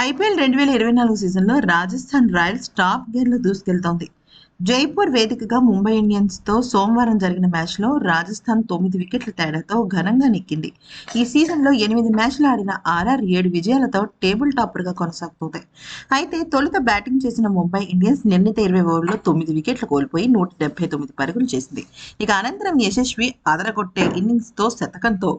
IPL రెండు వేల ఇరవై నాలుగు సీజన్లో రాజస్థాన్ రాయల్స్ టాప్ గేర్లో దూసుకెళ్తోంది. జైపూర్ వేదికగా ముంబై ఇండియన్స్తో సోమవారం జరిగిన మ్యాచ్లో రాజస్థాన్ తొమ్మిది వికెట్ల తేడాతో ఘనంగా నెక్కింది. ఈ సీజన్లో ఎనిమిది మ్యాచ్లు ఆడిన ఆర్ఆర్ ఏడు విజయాలతో టేబుల్ టాపర్గా కొనసాగుతుంది. అయితే తొలుత బ్యాటింగ్ చేసిన ముంబై ఇండియన్స్ నిర్ణీత ఇరవై ఓవర్లో తొమ్మిది వికెట్లు కోల్పోయి నూట డెబ్బై తొమ్మిది పరుగులు చేసింది. ఇక అనంతరం యశస్వి అదరగొట్టే ఇన్నింగ్స్తో శతకంతో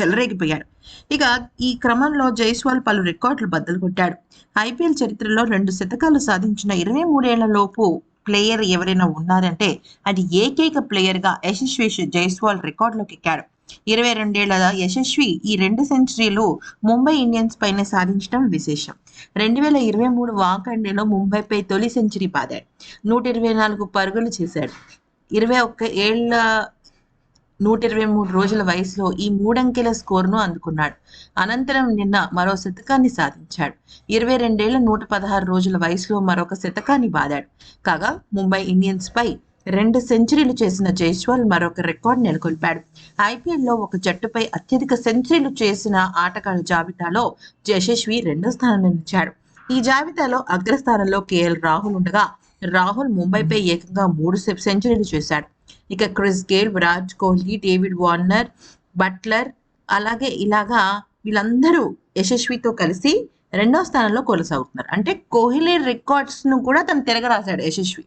చెలరేగిపోయాడు. ఇక ఈ క్రమంలో జైస్వాల్ పలు రికార్డులు బద్దలు కొట్టాడు. ఐపీఎల్ చరిత్రలో రెండు శతకాలు సాధించిన ఇరవై మూడేళ్ళ లోపు ప్లేయర్ ఎవరైనా ఉన్నారంటే అది ఏకైక ప్లేయర్గా యశస్వి జైస్వాల్ రికార్డులోకి ఎక్కాడు. ఇరవై రెండేళ్ళ యశస్వి ఈ రెండు సెంచరీలు ముంబై ఇండియన్స్ పైన సాధించడం విశేషం. రెండు వేల ఇరవై మూడు వాకండేలో ముంబైపై తొలి సెంచరీ పాదాడు. నూట ఇరవై నాలుగు పరుగులు చేశాడు. ఇరవై ఒక్క ఏళ్ళ నూట ఇరవై మూడు రోజుల వయసులో ఈ మూడంకెల స్కోరును అందుకున్నాడు. అనంతరం నిన్న మరో శతకాన్ని సాధించాడు. ఇరవై రెండేళ్ళ నూట పదహారు రోజుల వయసులో మరొక శతకాన్ని బాదాడు కాగా ముంబై ఇండియన్స్ పై రెండు సెంచరీలు చేసిన జైస్వాల్ మరొక రికార్డు నెలకొల్పాడు. ఐపీఎల్లో ఒక జట్టుపై అత్యధిక సెంచరీలు చేసిన ఆటగాళ్ళ జాబితాలో యశస్వి రెండో స్థానంలో నిలిచాడు. ఈ జాబితాలో అగ్రస్థానంలో కేఎల్ రాహుల్ ఉండగా రాహుల్ ముంబైపై ఏకంగా మూడు సెంచరీలు చేశాడు. ఇక Chris Gayle Virat Kohli David Warner Buttler అలాగే ఇలాగా వీళ్ళందరూ యశస్వితో కలిసి రెండో స్థానంలో కొనసాగుతున్నారు. అంటే కోహ్లీ రికార్డ్స్ను కూడా తను తిరగరాశాడు యశస్వి.